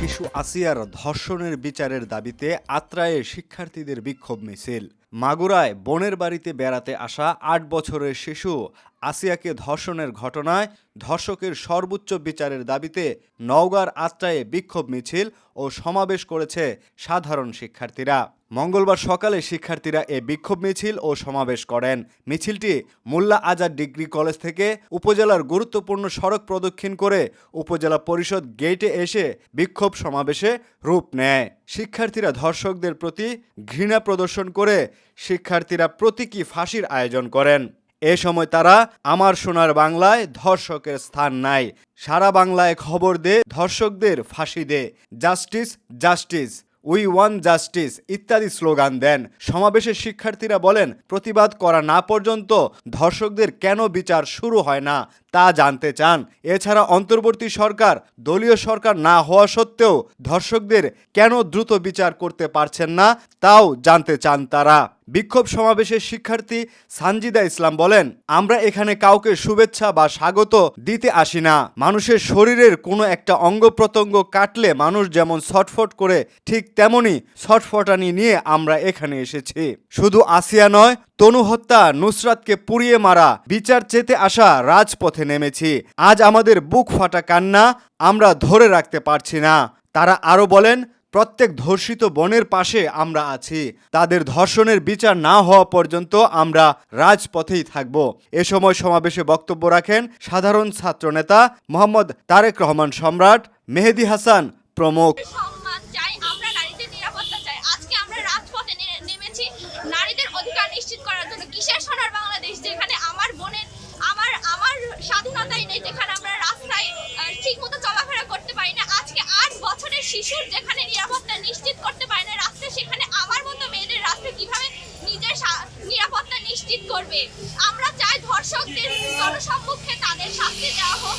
শিশু আসিয়ার ধর্ষণের বিচারের দাবিতে আত্রায়ে শিক্ষার্থীদের বিক্ষোভ মিছিল। মাগুরায় বোনের বাড়িতে বেড়াতে আসা আট বছরের শিশু আসিয়াকে ধর্ষণের ঘটনায় ধর্ষকের সর্বোচ্চ বিচারের দাবিতে নওগাঁর আত্রায়ে বিক্ষোভ মিছিল ও সমাবেশ করেছে সাধারণ শিক্ষার্থীরা। মঙ্গলবার সকালে শিক্ষার্থীরা এ বিক্ষোভ মিছিল ও সমাবেশ করেন। মিছিলটি মোল্লা আজাদ ডিগ্রি কলেজ থেকে উপজেলার গুরুত্বপূর্ণ সড়ক প্রদক্ষিণ করে উপজেলা পরিষদ গেটে এসে বিক্ষোভ সমাবেশে রূপ নেয়। শিক্ষার্থীরা ধর্ষকদের প্রতি ঘৃণা প্রদর্শন করে শিক্ষার্থীরা প্রতীকী ফাঁসির আয়োজন করেন। এ সময় তারা, আমার সোনার বাংলায় ধর্ষকের স্থান নাই। সারা বাংলায় খবর দে, ধর্ষকদের ফাঁসি দে। Justice justice. We want justice ইত্যাদি স্লোগান দেন। সমাবেশের শিক্ষার্থীরা বলেন, প্রতিবাদ করা না পর্যন্ত ধর্ষকদের কেন বিচার শুরু হয় না? তা জানতে চান। এছাড়া অন্তর্বর্তী সরকার, দলীয় সরকার না হওয়া সত্ত্বেও ধর্ষকদের কেন দ্রুত বিচার করতে পারছেন না, তাও জানতে চান তারা। বিক্ষোভ সমাবেশে শিক্ষার্থী সানজিদা ইসলাম বলেন, আমরা এখানে কাউকে শুভেচ্ছা বা স্বাগত দিতে আসি না। মানুষের শরীরের কোনো একটা অঙ্গ প্রত্যঙ্গ কাটলে মানুষ যেমন ছটফট করে, ঠিক তেমনি ছটফটানি নিয়ে আমরা এখানে এসেছি। শুধু আসিয়া নয় তনু হত্যা, নুসরাতকে পুড়িয়ে মারা, বিচার চেতে আসা রাজপথে নেমেছি। আজ আমাদের বুক ফাটা কান্না, আমরা ধরে রাখতে পারছি না। তারা আরও বলেন, প্রত্যেক ধর্ষিত বনের পাশে আমরা আছি। তাদের ধর্ষণের বিচার না হওয়া পর্যন্ত আমরা রাজপথেই থাকব। এ সময় সমাবেশে বক্তব্য রাখেন সাধারণ ছাত্রনেতা মোহাম্মদ তারেক রহমান সম্রাট, মেহেদি হাসান প্রমুখ সম্মান চাই আমরা নারীদের নিরাপত্তা চাই আজকে আমরা রাজপথে নে- নেমেছি নারীদের অধিকার নিশ্চিত করার জন্য কিসের সোনার বাংলাদেশ? যেখানে আমার বোনের, আমার আমার স্বাধীনতাই নেই, যেখানে আমরা রাস্তায় ঠিক মতো চলাফেরা করতে পারি না। আজকে আট বছরের শিশুর যেখানে নিরাপত্তা নিশ্চিত করতে পারি না রাস্তায় সেখানে আমার মতো মেয়েদের রাস্তায় কীভাবে নিজের নিরাপত্তা নিশ্চিত করবে? আমরা চাই ধর্ষকদের জনসম্মুখে তাদের শাস্তি দেওয়া হোক।